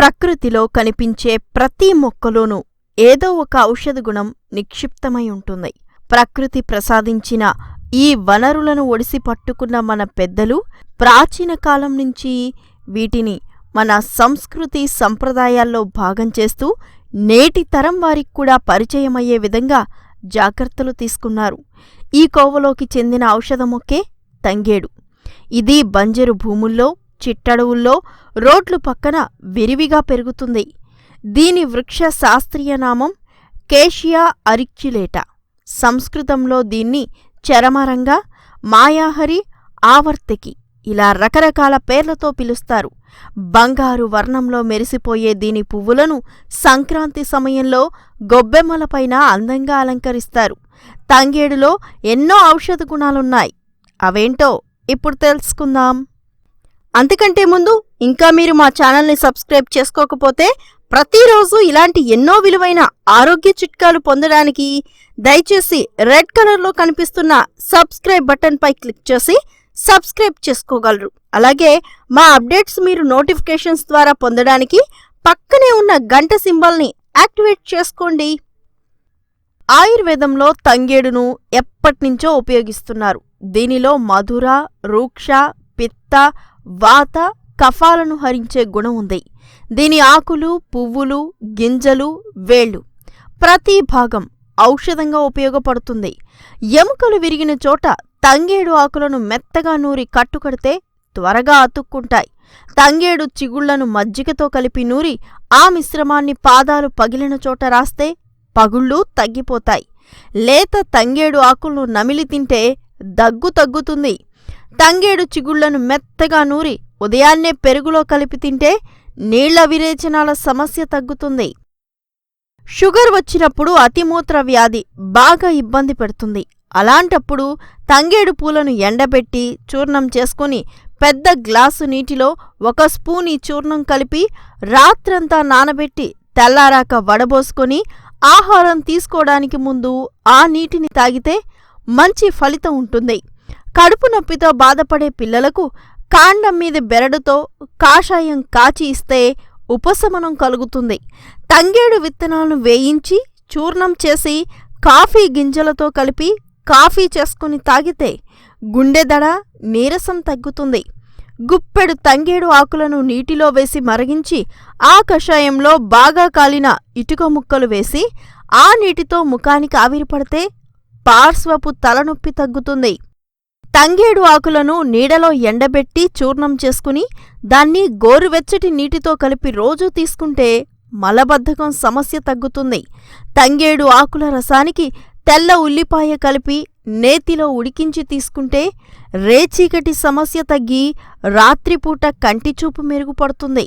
ప్రకృతిలో కనిపించే ప్రతి మొక్కలోనూ ఏదో ఒక ఔషధ గుణం నిక్షిప్తమై ఉంటుంది. ప్రకృతి ప్రసాదించిన ఈ వనరులను ఒడిసి పట్టుకున్న మన పెద్దలు ప్రాచీన కాలం నుంచి వీటిని మన సంస్కృతి సంప్రదాయాల్లో భాగం చేస్తూ నేటి తరం వారికి కూడా పరిచయమయ్యే విధంగా జాగ్రత్తలు తీసుకున్నారు. ఈ కోవలోకి చెందిన ఔషధ మొక్కే తంగేడు. ఇది బంజరు భూముల్లో చిట్టడవుల్లో రోడ్లు పక్కన విరివిగా పెరుగుతుంది. దీని వృక్ష శాస్త్రీయ నామం కేషియా అరిక్యులేటా సంస్కృతంలో దీన్ని చరమరంగా మాయాహరి ఆవర్తకి ఇలా రకరకాల పేర్లతో పిలుస్తారు. బంగారు వర్ణంలో మెరిసిపోయే దీని పువ్వులను సంక్రాంతి సమయంలో గొబ్బెమ్మలపైన అందంగా అలంకరిస్తారు. తంగేడులో ఎన్నో ఔషధ గుణాలున్నాయి. అవేంటో ఇప్పుడు తెలుసుకుందాం. అంతకంటే ముందు ఇంకా మీరు మా ఛానల్ని సబ్స్క్రైబ్ చేసుకోకపోతే ప్రతిరోజు ఇలాంటి ఎన్నో విలువైన ఆరోగ్య చిట్కాలు పొందడానికి దయచేసి రెడ్ కలర్లో కనిపిస్తున్న సబ్స్క్రైబ్ బటన్పై క్లిక్ చేసి సబ్స్క్రైబ్ చేసుకోగలరు. అలాగే మా అప్డేట్స్ మీరు నోటిఫికేషన్స్ ద్వారా పొందడానికి పక్కనే ఉన్న గంట సింబల్ని యాక్టివేట్ చేసుకోండి. ఆయుర్వేదంలో తంగేడును ఎప్పటినుంచో ఉపయోగిస్తున్నారు. దీనిలో మధుర రూక్ష పిత్త వాత కఫాలను హరించే గుణం ఉంది. దీని ఆకులు పువ్వులు గింజలు వేళ్ళు. ప్రతి భాగం ఔషధంగా ఉపయోగపడుతుంది. ఎముకలు విరిగిన చోట తంగేడు ఆకులను మెత్తగా నూరి కట్టుకడితే త్వరగా అతుక్కుంటాయి. తంగేడు చిగుళ్ళను మజ్జిగతో కలిపి నూరి ఆ మిశ్రమాన్ని పాదాలు పగిలిన చోట రాస్తే పగుళ్ళు తగ్గిపోతాయి. లేత తంగేడు ఆకులను నమిలి తింటే దగ్గు తగ్గుతుంది. తంగేడు చిగుళ్ళను మెత్తగా నూరి ఉదయాన్నే పెరుగులో కలిపి తింటే నీళ్ళ విరేచనాల సమస్య తగ్గుతుంది. షుగర్ వచ్చినప్పుడు అతిమూత్ర వ్యాధి బాగా ఇబ్బంది పెడుతుంది. అలాంటప్పుడు తంగేడు పూలను ఎండబెట్టి చూర్ణం చేసుకుని పెద్ద గ్లాసు నీటిలో ఒక స్పూన్ ఈ చూర్ణం కలిపి రాత్రంతా నానబెట్టి తెల్లారాక వడబోసుకొని ఆహారం తీసుకోవడానికి ముందు ఆ నీటిని తాగితే మంచి ఫలితం ఉంటుంది. కడుపు నొప్పితో బాధపడే పిల్లలకు కాండం మీద బెరడుతో కాషాయం కాచి ఇస్తే ఉపశమనం కలుగుతుంది. తంగేడు విత్తనాలను వేయించి చూర్ణం చేసి కాఫీ గింజలతో కలిపి కాఫీ చేసుకుని తాగితే గుండెదడ నీరసం తగ్గుతుంది. గుప్పెడు తంగేడు ఆకులను నీటిలో వేసి మరిగించి ఆ కషాయంలో బాగా కాలిన ఇటుక ముక్కలు వేసి ఆ నీటితో ముఖానికి ఆవిరిపడితే పార్శ్వపు తలనొప్పి తగ్గుతుంది. తంగేడు ఆకులను నీడలో ఎండబెట్టి చూర్ణం చేసుకుని దాన్ని గోరువెచ్చటి నీటితో కలిపి రోజూ తీసుకుంటే మలబద్ధకం సమస్య తగ్గుతుంది. తంగేడు ఆకుల రసానికి తెల్ల ఉల్లిపాయ కలిపి నేతిలో ఉడికించి తీసుకుంటే రేచీకటి సమస్య తగ్గి రాత్రిపూట కంటిచూపు మెరుగుపడుతుంది.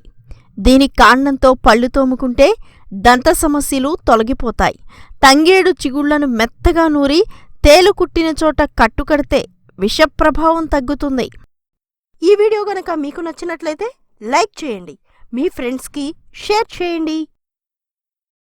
దీని కాండంతో పళ్ళు తోముకుంటే దంత సమస్యలు తొలగిపోతాయి. తంగేడు చిగుళ్ళను మెత్తగా నూరి తేలు కుట్టిన చోట కట్టుకడితే విషప్రభావం తగ్గుతుంది. ఈ వీడియో గనక మీకు నచ్చినట్లయితే లైక్ చేయండి. మీ ఫ్రెండ్స్కి షేర్ చేయండి.